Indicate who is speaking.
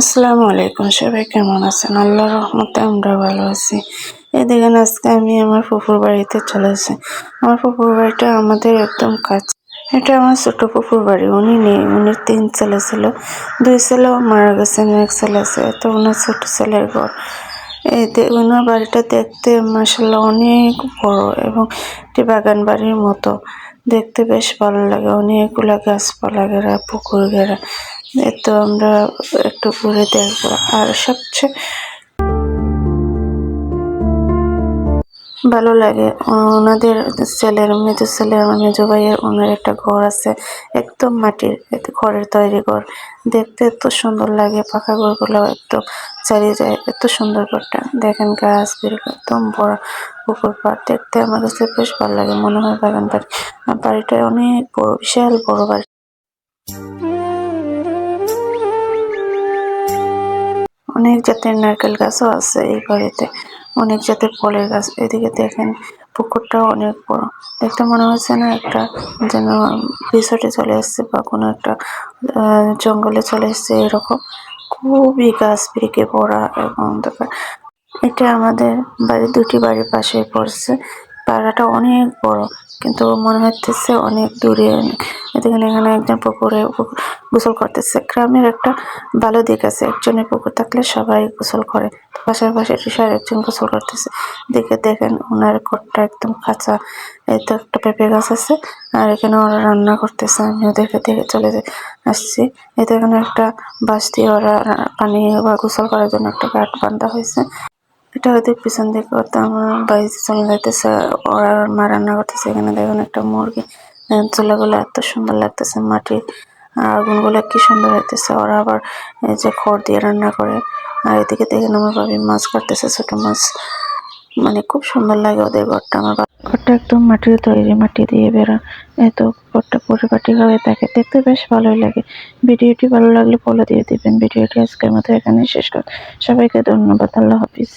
Speaker 1: আসসালামু আলাইকুম সবাই, কেমন আছেন? আল্লাহ রহমতে আমরা ভালো আছি। দেখেন, আজকে আমি আমার ফুফুর বাড়িতে চলে আসি আমার ফুফুর বাড়িটা আমাদের একদম কাছে। এটা আমার ছোট ফুফুর বাড়ি। উনি নেই, উনি তিন ছেলে ছিল। দুই ছেলেও মারা গেছেন এক ছেলে আছে। তো ওনার ছোট ছেলের ঘর। এই ওনার বাড়িটা দেখতে মাসাল্লাহ অনেক বড় এবং একটি বাগান বাড়ির মতো। দেখতে বেশ ভালো লাগে। অনেকগুলা গাছপালা ঘেরা, পুকুর ঘেরা। তো আমরা একটু ঘুরে দেখব। আর সবচেয়ে ভালো লাগে, ওনাদের ছেলের, মেজো ছেলের মেজো ভাইয়ের, ওনার একটা ঘর আছে একদম মাটির ঘরের তৈরি ঘর। দেখতে এত সুন্দর লাগে, পাকা ঘরগুলো একদম চালিয়ে যায়, এত সুন্দর ঘরটা। দেখেন গাছ একদম বড় পুকুর পাড়। দেখতে আমার কাছে বেশ ভালো লাগে, মনে হয় বাগান বাড়ি। বাড়িটা অনেক বড়, বিশাল বড় বাড়ি। অনেক জাতের নারকেল গাছও আছে এই বাড়িতে। অনেক জাতের ফলের গাছ। এদিকে দেখেন, পুকুরটাও অনেক বড়। দেখতে মনে হচ্ছে না একটা যেন রিসোর্টে চলে এসছে বা কোনো একটা জঙ্গলে চলে এসছে এরকম। খুবই গাছ পিরিকে পড়া এবং এটা আমাদের বাড়ি দুটি বাড়ির পাশে পড়ছে। পাড়াটা অনেক বড়। কিন্তু মনে হচ্ছে অনেক দূরে এখানে এখানে একজন পুকুরে গোসল করতেছে। গ্রামের একটা ভালো দিক আছে একজনের পুকুর থাকলে সবাই গোসল করে। পাশাপাশি টিসার একজন গোসল করতেছে। দেখে দেখেন ওনার ঘরটা একদম কাঁচা এই তো একটা পেঁপে গাছ আছে, আর এখানে ওরা রান্না করতেছে। আমিও দেখে দেখে চলে আসছি। এই তো এখানে একটা বাস দিয়ে ওরা পানি বা গোসল করার জন্য একটা গাট বান্ধা হয়েছে। এটা ওদের পিছন দিকে করতে আমার বাড়িতে চলে যাইতেছে, ওরা মা রান্না করতেছে, এখানে দেখুন একটা মুরগি চুলাগুলো এত সুন্দর লাগতেছে, মাটির আগুনগুলো কি সুন্দর হইতেছে ওরা আবার এই যে খড় দিয়ে রান্না করে, আর এদিকে দেখেন আমার ভাবি মাছ কাটতেছে, ছোট মাছ মানে খুব সুন্দর লাগে ওদের ঘরটা, আমার ঘরটা একদম মাটির তৈরি, মাটি দিয়ে বেরো এত ঘরটা পরিপাটি ভাবে থাকে, দেখতে বেশ ভালোই লাগে। ভিডিওটি ভালো লাগলে ফলো দিয়ে দিবেন, ভিডিওটি আজকের মতো এখানে শেষ কর সবাইকে ধন্যবাদ, আল্লাহ হাফিজ।